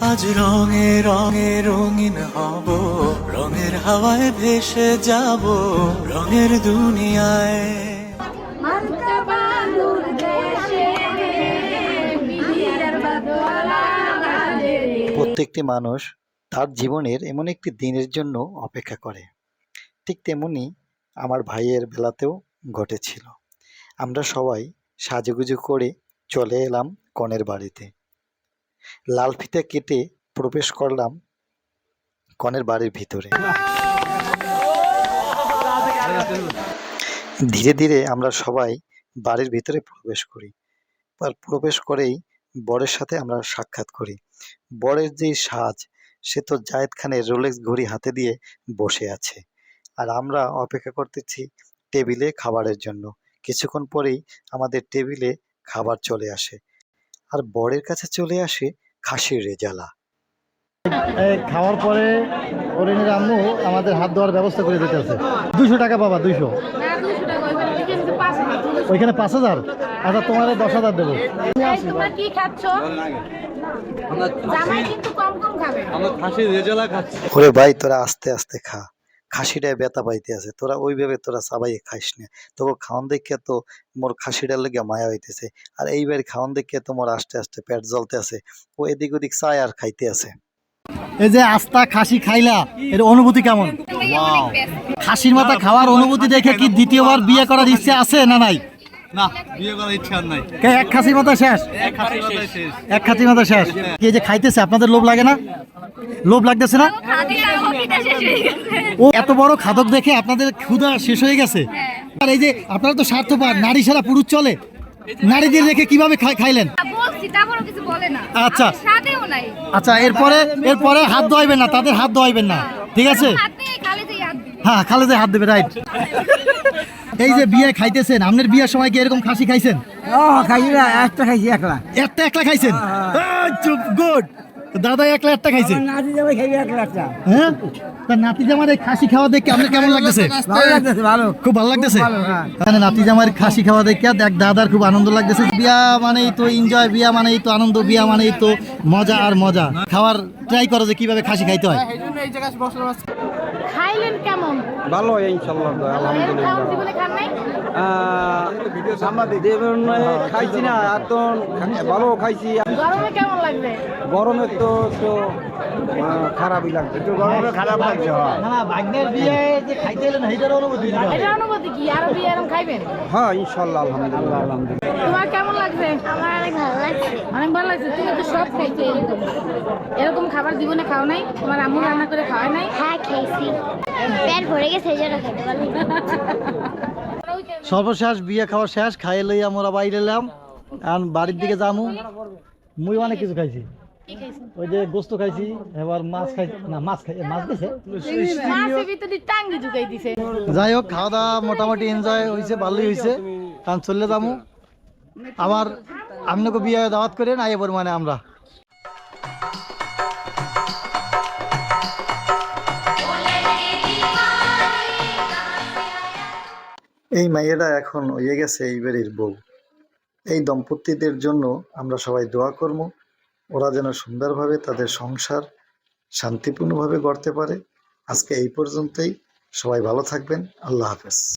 আজ রঙে রঙে রঙিন হব রঙের হাওয়ায় ভেসে যাব রঙের দুনিয়ায়। প্রত্যেকটি মানুষ তার জীবনের এমন একটি দিনের জন্য অপেক্ষা করে। ঠিক তেমনি আমার ভাইয়ের বেলাতেও ঘটেছিল। আমরা সবাই সাজুগুজু করে চলে এলাম কনের বাড়িতে। লাল ফিতে কেটে প্রবেশ করলাম কনের বাড়ির ভিতরে। ধীরে ধীরে আমরা সবাই বাড়ির ভিতরে প্রবেশ করি। আর প্রবেশ করেই বরের সাথে আমরা সাক্ষাৎ করি। বরের যে সাজ, সে তো জায়েদ খানের রোলেক্স ঘড়ি হাতে দিয়ে বসে আছে। আর আমরা অপেক্ষা করতেছি টেবিলে খাবারের জন্য। কিছুক্ষণ পরেই আমাদের টেবিলে খাবার চলে আসে। আর বরের কাছে চলে আসে খাসির রেজালা খাওয়ার পরে অরিনের আম্মু আমাদের হাত ধোয়ার ব্যবস্থা করে দিতে আছে দুশো টাকা বাবা দুইশো। দুশো ওইখানে পাঁচ হাজার? আচ্ছা তোমার দশ হাজার দেবো। তোমরা কি খাচ্ছ? জামাই কিন্তু কম কম খাবে। ওরে ভাই তোরা আস্তে আস্তে খা। খাসিটায় ব্যথা পাইতে আছে। তোরা ওইভাবে তোরা সবাই খাইস না। তোকে খাওয়ান দেখে তো মোর খাসিটার লেগে মায়া হইতেছে। আর এইবার খাওয়ান দেখে তো মোর আস্তে আস্তে পেট জ্বলতে আছে। ও এদিক ওদিক চায় আর খাইতে আছে। এই যে আস্তা খাসি খাইলা এর অনুভূতি কেমন? খাসির মাথা খাওয়ার অনুভূতি দেখে কি দ্বিতীয়বার বিয়ে করার ইচ্ছে আছে না নাই? না বিয়ে করার ইচ্ছা নাই। কে এক খাসির মাথা শেষ? এক খাসির মাথা শেষ। কি যে খাইতেছে আপনাদের লোভ লাগে না? লোভ লাগতেছে না? ও এত বড় খাদক দেখে আপনাদের ক্ষুধা শেষ হয়ে গেছে? আর এই যে আপনারা তো স্বার্থপর নারী ছাড়া পুরুষ চলে। নারীদের রেখে কীভাবে খাইলেন? বলছি তারপরও কিছু বলে না। আচ্ছা। আচ্ছা এরপরে এরপরে হাত ধোয়াইবেন না তাদের হাত ধোয়াইবেন না। ঠিক আছে? হ্যাঁ খালেদে হাত দেবে রাইট। এই যে বিয়ে খাইতেছেন আপনার বিয়ের সময় কি এরকম খাসি খাইছেন? ও খাইছি একটা খাইছি একলা। একটা একলা খাইছেন? চুপ গুড। দাদা একলা একটা খাইছে। নাতি জামাই খাইবে একটা হ্যাঁ? তা নাতি জামার এই খাসি খাওয়া দেখে আপনার কেমন লাগতেছে? ভালো লাগতেছে ভালো। খুব ভালো লাগতেছে? হ্যাঁ। মানে নাতি জামার খাসি খাওয়া দেখে দেখ দাদার খুব আনন্দ লাগতেছে। বিয়া মানেই তো এনজয় বিয়া মানেই তো আনন্দ বিয়া মানেই তো মজা আর মজা। খাওয়ার ট্রাই করো যে কীভাবে খাসি খাইতে হয়। খাইলেন কেমন? ভালো ইনশাল্লাহ আলহামদুলিল্লাহ। খাইছি না এত ভালো খাইছি। গরমে কেমন লাগবে? গরমে তো তো খারাপই লাগছে। একটু গরমে খারাপ লাগছে না না ভাগ্নের বিয়ে যে খাইতে এলেন সেইটার অনুভূতি এটা অনুভূতি কি? আরও বিয়ে এরকম খাইবেন? হ্যাঁ ইনশাল্লাহ আলহামদুলিল্লাহ। আলহামদুলিল্লাহ। তোমার কেমন লাগছে? আমার অনেক ভালো লাগছে। অনেক ভালো লাগছে? তুমি তো সব খাইছো এরকম। এরকম খাবার জীবনে খাও নাই? তোমার আম্মু রান্না করে খাওয়াই নাই? হ্যাঁ খেয়েছি। পেট ভরে গেছে এই জন্য খেতে পারলাম সর্বশেষ বিয়ে খাওয়া শেষ খাইয়ে লই আমরা বাইরে এলাম। এখন বাড়ির দিকে যামু। মুই অনেক কিছু খাইছি। ওই যে গোস্ত খাইছি এবার মাছ খাই না মাছ খাই মাছ দিছে। যাই হোক খাওয়া দাওয়া মোটামুটি এনজয় হয়েছে ভালোই হয়েছে কারণ চললে যামু। আবার আপনাকে বিয়ে দাওয়াত করে না এবার মানে আমরা। এই মাইয়েরা এখন হয়ে গেছে এই বাড়ির বউ। এই দম্পতিদের জন্য আমরা সবাই দোয়া করব। ওরা যেন সুন্দরভাবে তাদের সংসার শান্তিপূর্ণভাবে গড়তে পারে। আজকে এই পর্যন্তই। সবাই ভালো থাকবেন। আল্লাহ হাফেজ।